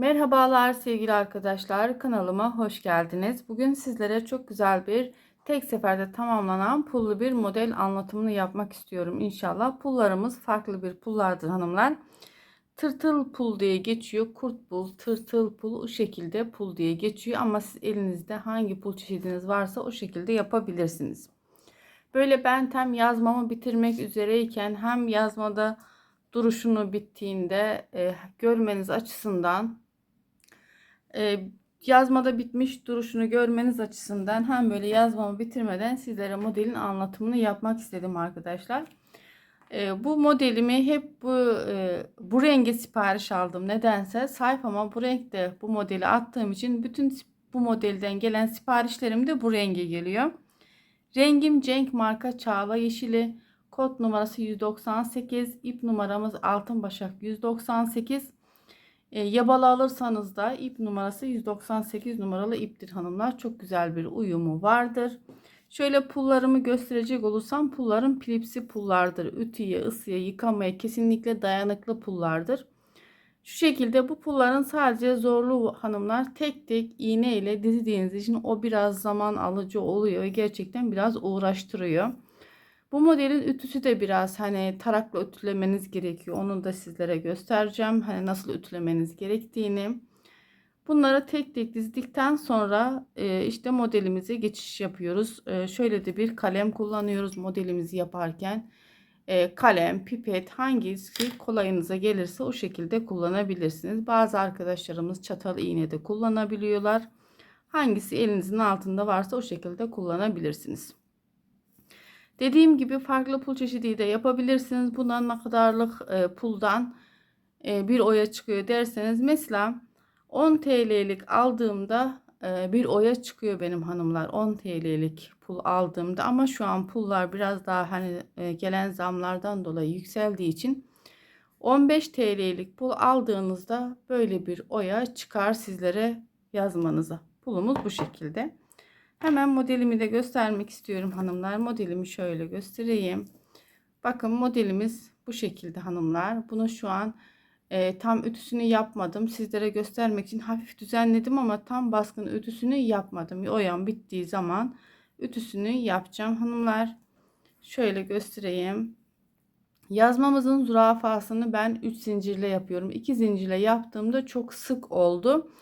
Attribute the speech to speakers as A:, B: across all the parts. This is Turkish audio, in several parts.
A: Merhabalar sevgili arkadaşlar kanalıma hoş geldiniz. Bugün sizlere çok güzel bir tek seferde tamamlanan pullu bir model anlatımını yapmak istiyorum inşallah. Pullarımız farklı bir pullardır hanımlar. Tırtıl pul diye geçiyor. Kurt pul, tırtıl pul o şekilde pul diye geçiyor ama siz elinizde hangi pul çeşidiniz varsa o şekilde yapabilirsiniz. Böyle ben tam yazmamı bitirmek üzereyken hem yazmada duruşunu bittiğinde e, görmeniz açısından e, yazmada bitmiş duruşunu görmeniz açısından hem böyle yazmamı bitirmeden sizlere modelin anlatımını yapmak istedim arkadaşlar. E, bu modelimi hep bu e, bu renge sipariş aldım. Nedense sayfama bu renkte bu modeli attığım için bütün bu modelden gelen siparişlerim de bu renge geliyor. Rengim Cenk marka Çağla Yeşili. Kod numarası 198. ip numaramız Altın Başak 198. E, yabalı alırsanız da ip numarası 198 numaralı iptir hanımlar. Çok güzel bir uyumu vardır. Şöyle pullarımı gösterecek olursam pullarım pilipsi pullardır. Ütüye, ısıya, yıkamaya kesinlikle dayanıklı pullardır. Şu şekilde bu pulların sadece zorlu hanımlar tek tek iğne ile dizdiğiniz için o biraz zaman alıcı oluyor ve gerçekten biraz uğraştırıyor. Bu modelin ütüsü de biraz hani tarakla ütülemeniz gerekiyor. Onu da sizlere göstereceğim. Hani nasıl ütülemeniz gerektiğini. Bunları tek tek dizdikten sonra e, işte modelimize geçiş yapıyoruz. E, şöyle de bir kalem kullanıyoruz modelimizi yaparken. E, kalem, pipet hangisi kolayınıza gelirse o şekilde kullanabilirsiniz. Bazı arkadaşlarımız çatal iğne de kullanabiliyorlar. Hangisi elinizin altında varsa o şekilde kullanabilirsiniz. Dediğim gibi farklı pul çeşidi de yapabilirsiniz. Bundan ne kadarlık e, puldan e, bir oya çıkıyor derseniz mesela 10 TL'lik aldığımda e, bir oya çıkıyor benim hanımlar 10 TL'lik pul aldığımda ama şu an pullar biraz daha hani e, gelen zamlardan dolayı yükseldiği için 15 TL'lik pul aldığınızda böyle bir oya çıkar sizlere yazmanıza. Pulumuz bu şekilde. Hemen modelimi de göstermek istiyorum hanımlar. Modelimi şöyle göstereyim. Bakın modelimiz bu şekilde hanımlar. Bunu şu an e, tam ütüsünü yapmadım. Sizlere göstermek için hafif düzenledim ama tam baskın ütüsünü yapmadım. Oyam bittiği zaman ütüsünü yapacağım hanımlar. Şöyle göstereyim. Yazmamızın zürafasını ben 3 zincirle yapıyorum. 2 zincirle yaptığımda çok sık oldu.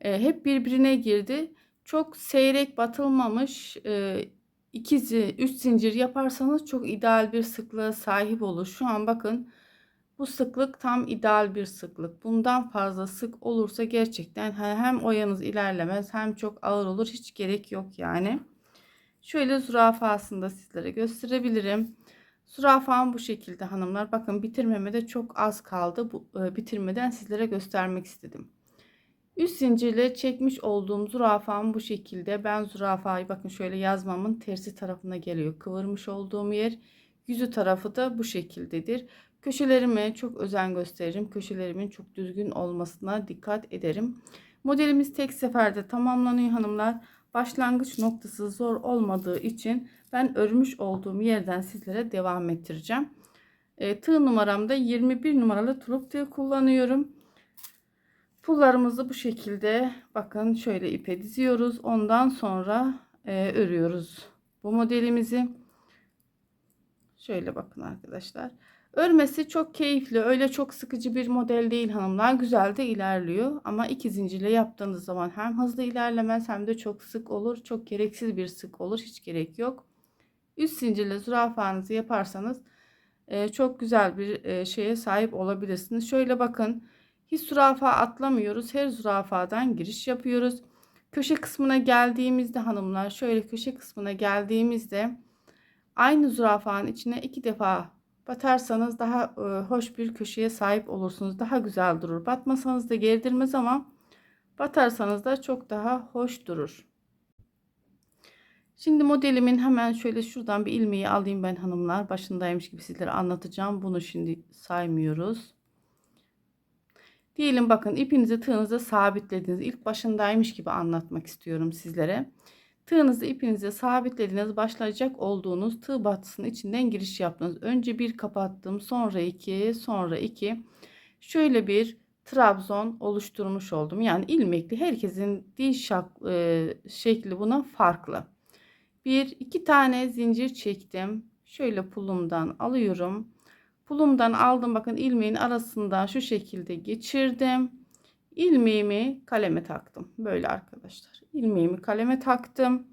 A: E, hep birbirine girdi. Çok seyrek batılmamış e, ikizi üç zincir yaparsanız çok ideal bir sıklığa sahip olur. Şu an bakın bu sıklık tam ideal bir sıklık. Bundan fazla sık olursa gerçekten hem oyanız ilerlemez hem çok ağır olur. Hiç gerek yok yani. Şöyle zürafasını sizlere gösterebilirim. Zürafam bu şekilde hanımlar. Bakın bitirmeme de çok az kaldı. Bu, e, bitirmeden sizlere göstermek istedim. Üst zincirle çekmiş olduğum zürafam bu şekilde. Ben zürafayı bakın şöyle yazmamın tersi tarafına geliyor. Kıvırmış olduğum yer. Yüzü tarafı da bu şekildedir. Köşelerime çok özen gösteririm. Köşelerimin çok düzgün olmasına dikkat ederim. Modelimiz tek seferde tamamlanıyor hanımlar. Başlangıç noktası zor olmadığı için ben örmüş olduğum yerden sizlere devam ettireceğim. E, tığ numaramda 21 numaralı tuluk tığ kullanıyorum. Pullarımızı bu şekilde bakın şöyle ipe diziyoruz. Ondan sonra e, örüyoruz bu modelimizi. Şöyle bakın arkadaşlar. Örmesi çok keyifli. Öyle çok sıkıcı bir model değil hanımlar. Güzel de ilerliyor. Ama iki zincirle yaptığınız zaman hem hızlı ilerlemez hem de çok sık olur. Çok gereksiz bir sık olur. Hiç gerek yok. Üst zincirle zürafanızı yaparsanız e, çok güzel bir e, şeye sahip olabilirsiniz. Şöyle bakın. Hiç zürafa atlamıyoruz. Her zürafadan giriş yapıyoruz. Köşe kısmına geldiğimizde hanımlar şöyle köşe kısmına geldiğimizde aynı zürafanın içine iki defa batarsanız daha e, hoş bir köşeye sahip olursunuz. Daha güzel durur. Batmasanız da gerdirmez ama batarsanız da çok daha hoş durur. Şimdi modelimin hemen şöyle şuradan bir ilmeği alayım ben hanımlar. Başındaymış gibi sizlere anlatacağım. Bunu şimdi saymıyoruz. Diyelim bakın ipinizi tığınıza sabitlediniz. İlk başındaymış gibi anlatmak istiyorum sizlere. Tığınızı ipinize sabitlediniz. Başlayacak olduğunuz tığ batısının içinden giriş yaptınız. Önce bir kapattım. Sonra iki. Sonra iki. Şöyle bir trabzon oluşturmuş oldum. Yani ilmekli herkesin diş şak, e, şekli buna farklı. Bir iki tane zincir çektim. Şöyle pulumdan alıyorum. Pulumdan aldım bakın ilmeğin arasından şu şekilde geçirdim. İlmeğimi kaleme taktım. Böyle arkadaşlar. İlmeğimi kaleme taktım.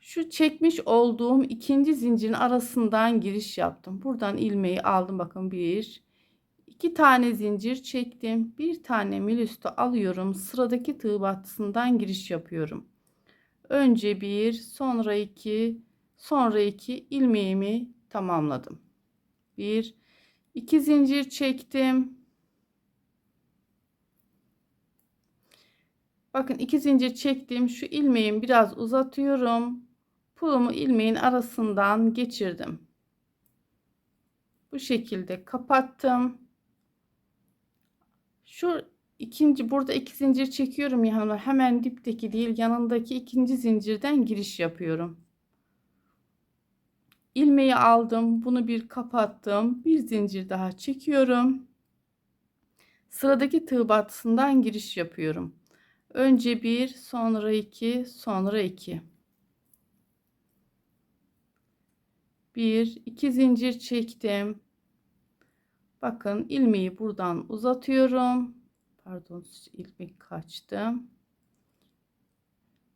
A: Şu çekmiş olduğum ikinci zincirin arasından giriş yaptım. Buradan ilmeği aldım. Bakın bir, iki tane zincir çektim. Bir tane mil üstü alıyorum. Sıradaki tığ battısından giriş yapıyorum. Önce bir, sonra iki, sonra iki ilmeğimi tamamladım. Bir, iki zincir çektim. Bakın iki zincir çektim. Şu ilmeğimi biraz uzatıyorum. Pulumu ilmeğin arasından geçirdim. Bu şekilde kapattım. Şu ikinci burada iki zincir çekiyorum yanına. Hemen dipteki değil yanındaki ikinci zincirden giriş yapıyorum. Ilmeği aldım. Bunu bir kapattım. Bir zincir daha çekiyorum. Sıradaki tığ battısından giriş yapıyorum. Önce bir, sonra iki, sonra iki. Bir, iki zincir çektim. Bakın ilmeği buradan uzatıyorum. Pardon ilmek kaçtı.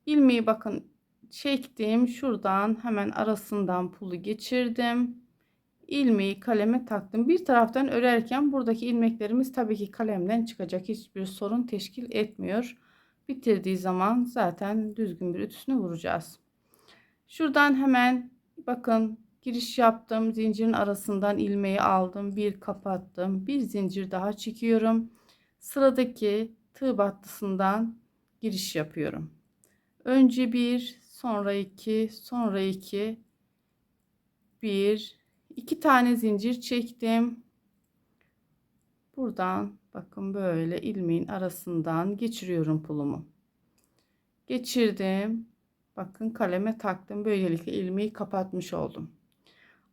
A: İlmeği bakın çektim. Şuradan hemen arasından pulu geçirdim. İlmeği kaleme taktım. Bir taraftan örerken buradaki ilmeklerimiz tabii ki kalemden çıkacak. Hiçbir sorun teşkil etmiyor. Bitirdiği zaman zaten düzgün bir ütüsünü vuracağız. Şuradan hemen bakın giriş yaptım. Zincirin arasından ilmeği aldım. Bir kapattım. Bir zincir daha çekiyorum. Sıradaki tığ battısından giriş yapıyorum. Önce bir, sonra iki, sonra iki, bir, iki tane zincir çektim. Buradan bakın böyle ilmeğin arasından geçiriyorum pulumu. Geçirdim. Bakın kaleme taktım. Böylelikle ilmeği kapatmış oldum.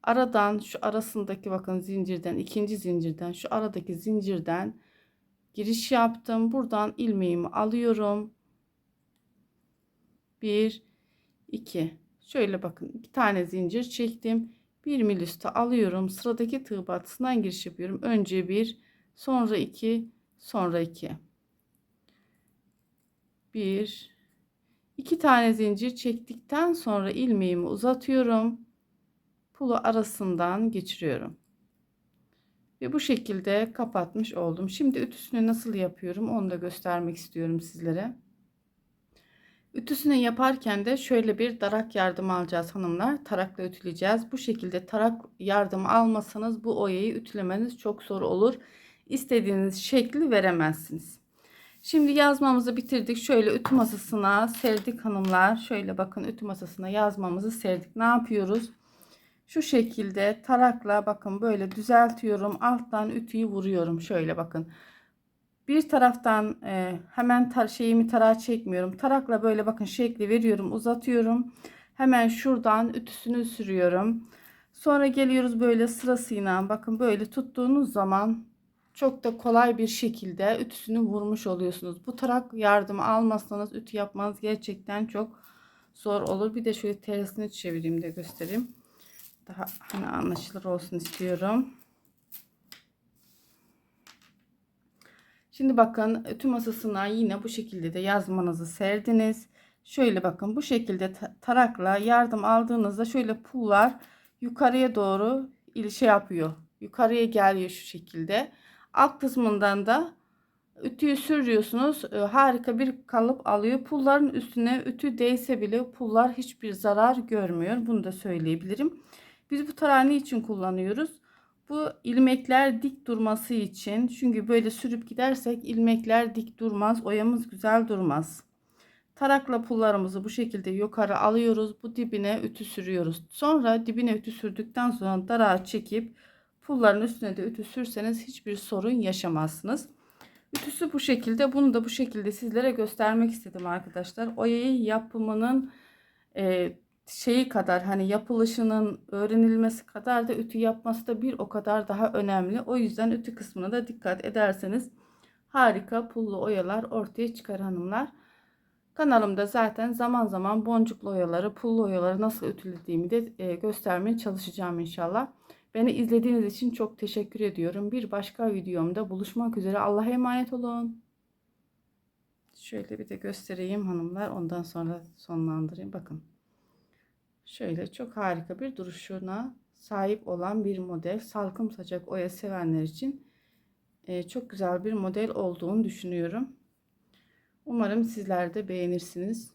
A: Aradan şu arasındaki bakın zincirden ikinci zincirden şu aradaki zincirden giriş yaptım. Buradan ilmeğimi alıyorum. 1 2 şöyle bakın iki tane zincir çektim. Bir mil üstü alıyorum. Sıradaki tığ batısından giriş yapıyorum. Önce bir, sonra iki, sonra iki. Bir, iki tane zincir çektikten sonra ilmeğimi uzatıyorum. Pulu arasından geçiriyorum. Ve bu şekilde kapatmış oldum. Şimdi ütüsünü nasıl yapıyorum onu da göstermek istiyorum sizlere. Ütüsünü yaparken de şöyle bir darak yardım alacağız hanımlar. Tarakla ütüleyeceğiz. Bu şekilde tarak yardım almasanız bu oyayı ütülemeniz çok zor olur. İstediğiniz şekli veremezsiniz. Şimdi yazmamızı bitirdik. Şöyle ütü masasına serdik hanımlar. Şöyle bakın ütü masasına yazmamızı serdik. Ne yapıyoruz? Şu şekilde tarakla bakın böyle düzeltiyorum. Alttan ütüyü vuruyorum. Şöyle bakın. Bir taraftan e, hemen tar şeyimi tarağa çekmiyorum. Tarakla böyle bakın şekli veriyorum. Uzatıyorum. Hemen şuradan ütüsünü sürüyorum. Sonra geliyoruz böyle sırasıyla. Bakın böyle tuttuğunuz zaman çok da kolay bir şekilde ütüsünü vurmuş oluyorsunuz. Bu tarak yardımı almazsanız ütü yapmanız gerçekten çok zor olur. Bir de şöyle tersini çevireyim de göstereyim daha hani anlaşılır olsun istiyorum. Şimdi bakın ütü masasına yine bu şekilde de yazmanızı serdiniz. Şöyle bakın bu şekilde tarakla yardım aldığınızda şöyle pullar yukarıya doğru ilişe yapıyor. Yukarıya geliyor şu şekilde. Alt kısmından da ütüyü sürüyorsunuz. Ee, harika bir kalıp alıyor. Pulların üstüne ütü değse bile pullar hiçbir zarar görmüyor. Bunu da söyleyebilirim. Biz bu tarağı niçin kullanıyoruz? Bu ilmekler dik durması için. Çünkü böyle sürüp gidersek ilmekler dik durmaz. Oyamız güzel durmaz. Tarakla pullarımızı bu şekilde yukarı alıyoruz. Bu dibine ütü sürüyoruz. Sonra dibine ütü sürdükten sonra darağı çekip pulların üstüne de ütü sürseniz hiçbir sorun yaşamazsınız. Ütüsü bu şekilde. Bunu da bu şekilde sizlere göstermek istedim arkadaşlar. Oyayı yapımının e, şeyi kadar hani yapılışının öğrenilmesi kadar da ütü yapması da bir o kadar daha önemli. O yüzden ütü kısmına da dikkat ederseniz harika pullu oyalar ortaya çıkar hanımlar. Kanalımda zaten zaman zaman boncuklu oyaları, pullu oyaları nasıl ütülediğimi de e, göstermeye çalışacağım inşallah. Beni izlediğiniz için çok teşekkür ediyorum. Bir başka videomda buluşmak üzere. Allah'a emanet olun. Şöyle bir de göstereyim hanımlar. Ondan sonra sonlandırayım. Bakın. Şöyle çok harika bir duruşuna sahip olan bir model. Salkım saçak oya sevenler için e, çok güzel bir model olduğunu düşünüyorum. Umarım sizler de beğenirsiniz.